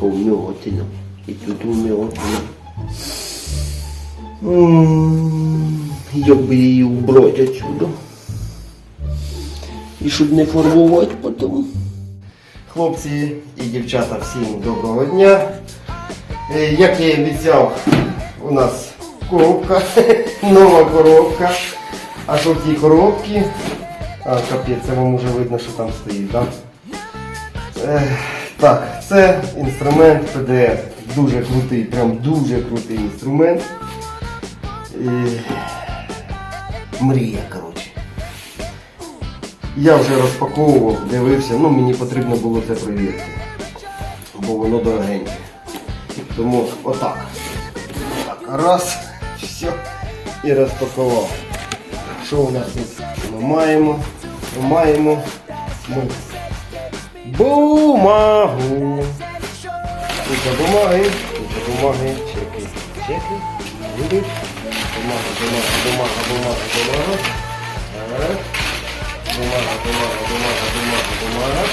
така вмятина. І тут. М, Як би її убрати отсюда? І щоб не фарбувати потім. Хлопці і дівчата, всім доброго дня. Е, Як я і обіцяв, у нас коробка, нова коробка. А що в тій коробці? А, капець, це вам вже видно, що там стоїть, так? Е, так, це інструмент PDF. Дуже крутий, прям дуже крутий інструмент. Е, мрія, коротше. Я вже розпаковував, дивився, ну мені потрібно було це перевірити. Бо воно дорогеньке. Тому отак. Так, раз, все. І розпакував. Що у нас тут? Ми маємо? Ми маємо ми бумагу. Куча бумаги, куча бумаги, чеки, чеки, люди. Бумага, бумага, бумага, бумага, бумага. Так. Бумага, бумага, бумага, бумага, бумага.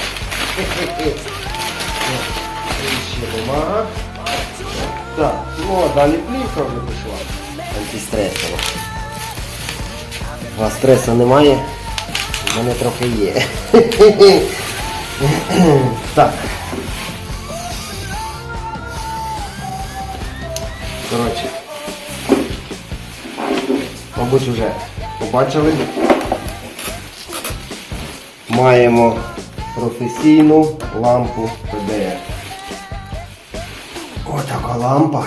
Ще бумага. Так, ну а далі плівка вже пішла. Антистресова. У вас стресу немає? У мене трохи є. Так. Коротше. Мабуть, вже побачили. Маємо професійну лампу ПДР. Отака лампа.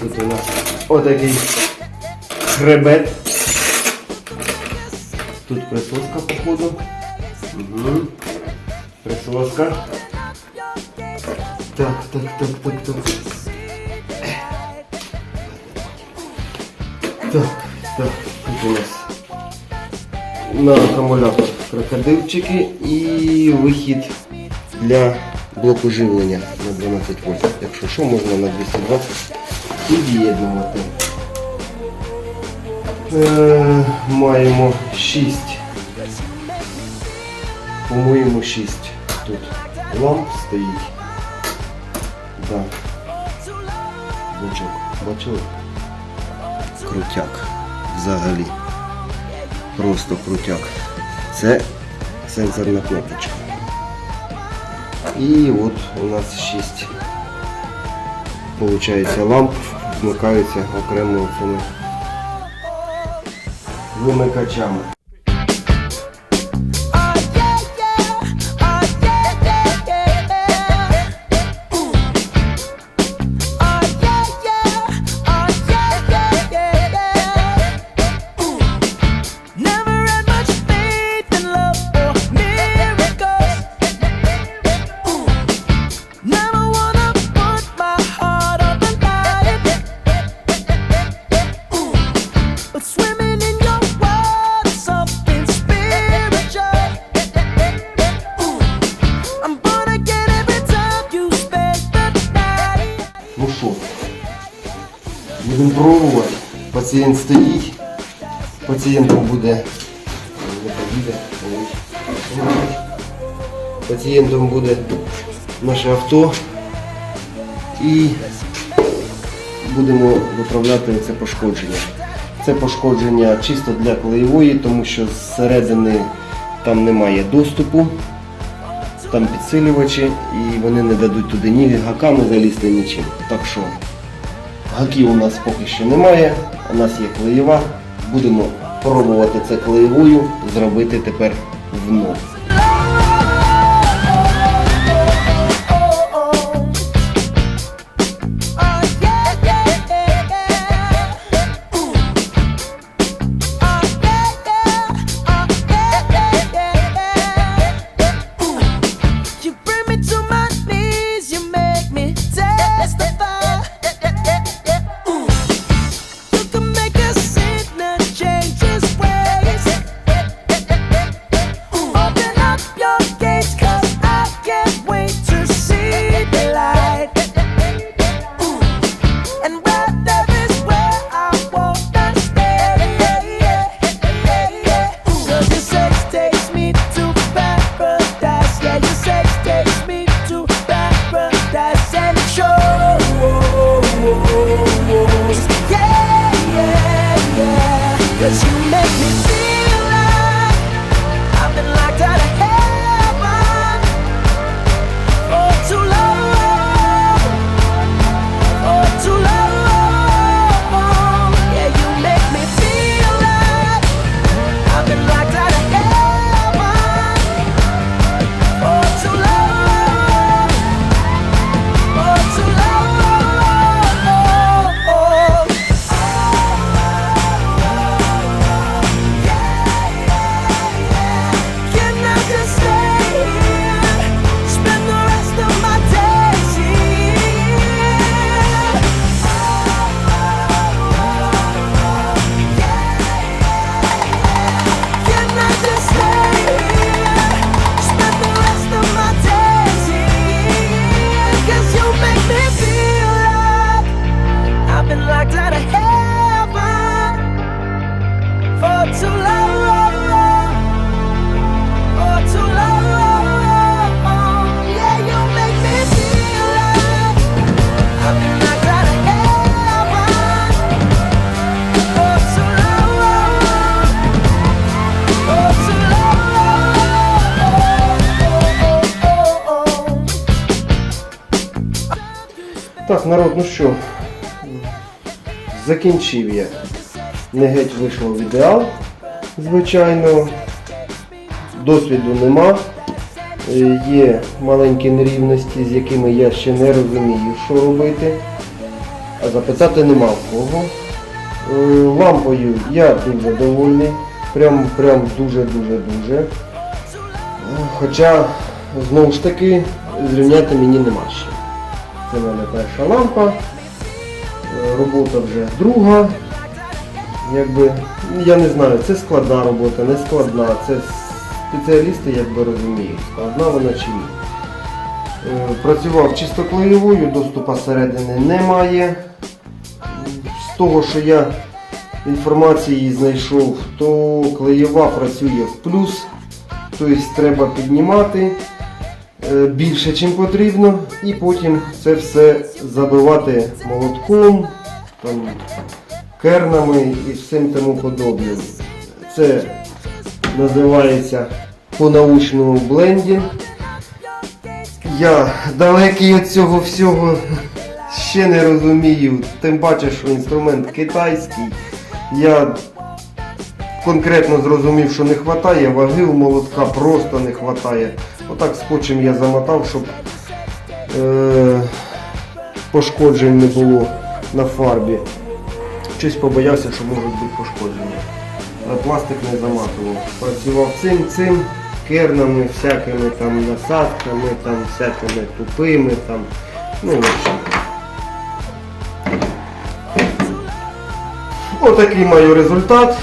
Тут у нас отакий хребет. Тут присоска, походу. Угу. Присоска. Так, так, так, так, так. Так, так, тут у нас на акумулятор крокодильчики і вихід для блоку живлення на 12 вольт. Якщо що, можна на 220 під'єднувати. Е, маємо 6. По-моєму 6 тут ламп стоїть. Да. Значок. Бачили? Крутяк. Взагалі. Просто крутяк. Це сенсорна кнопочка. І от у нас 6 Получається ламп вмикаються окремо цими вимикачами. Будемо пробувати. Пацієнт стоїть. Пацієнтом буде. не. Пацієнтом буде наше авто. І будемо виправляти це пошкодження. Це пошкодження чисто для клеєвої, тому що зсередини там немає доступу. Там підсилювачі і вони не дадуть туди ні гаками залізти, нічим. Так що гаків у нас поки що немає, у нас є клеєва. Будемо пробувати це клеєвою зробити тепер вновь. Cause you make me feel. Так, народ, ну що, закінчив я. Не геть вийшло в ідеал, звичайно. Досвіду нема. Е, Є маленькі нерівності, з якими я ще не розумію, що робити. А запитати нема в кого. Е, Лампою я дуже довольний. Прям, прям дуже-дуже-дуже. Е, Хоча, знову ж таки, зрівняти мені нема ще. Це в мене перша лампа. Е, Робота вже друга. Якби, ну, я не знаю, це складна робота, не складна. Це спеціалісти якби розуміють, складна вона чи ні. Е, Працював чисто клеєвою, доступу середини немає. З того, що я інформації знайшов, то клеєва працює в плюс, тобто треба піднімати більше, чим потрібно, і потім це все забивати молотком, там, кернами і всім тому подобним. Це називається по-научному блендінг. Я далекий від цього всього ще не розумію. Тим паче, що інструмент китайський. Я конкретно зрозумів, що не вистачає, ваги у молотка просто не вистачає. Отак скотчем я замотав, щоб е- пошкоджень не було на фарбі. Щось побоявся, що можуть бути пошкодження. Але пластик не заматував. Працював цим, цим, кернами, всякими там насадками, там всякими тупими там. Ну. Отакий маю результат.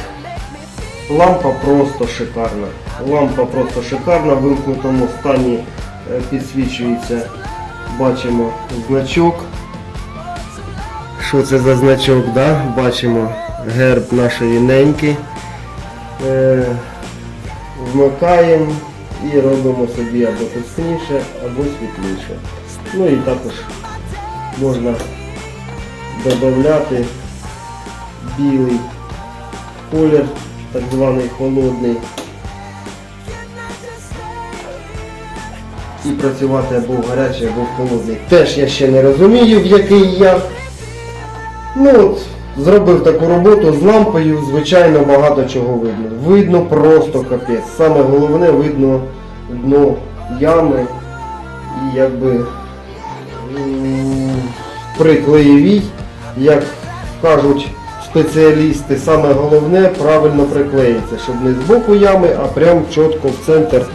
Лампа просто шикарна. Лампа просто шикарна, в вимкнутому стані е, підсвічується. Бачимо значок. Що це за значок, да? Бачимо герб нашої неньки. Е, вмикаємо і робимо собі або тускніше, або світліше. Ну і також можна додати білий колір, так званий холодний. І працювати або в гарячий, або в холодний. Теж я ще не розумію, в який я. Ну от, зробив таку роботу з лампою, звичайно, багато чого видно. Видно просто капець. Саме головне видно дно ями і якби при клеєвій, як кажуть спеціалісти, саме головне правильно приклеїться, щоб не з боку ями, а прям чітко в центр.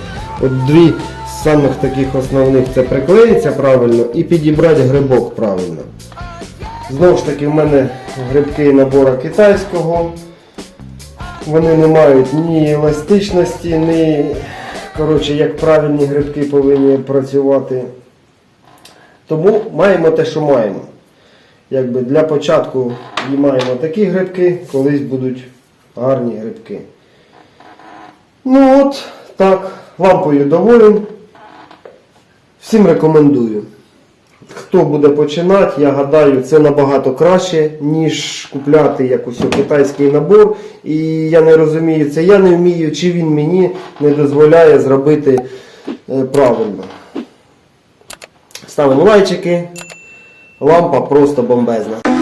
От дві з самих таких основних це приклеїться правильно і підібрати грибок правильно. Знову ж таки, в мене грибки набора китайського. Вони не мають ні еластичності, ні, коротше, як правильні грибки повинні працювати. Тому маємо те, що маємо. Якби для початку і маємо такі грибки, колись будуть гарні грибки. Ну от, так, лампою доволен. Всім рекомендую. Хто буде починати, я гадаю, це набагато краще, ніж купляти якийсь китайський набор. І я не розумію, це я не вмію, чи він мені не дозволяє зробити е, правильно. Ставимо лайчики. Лампа просто бомбезна.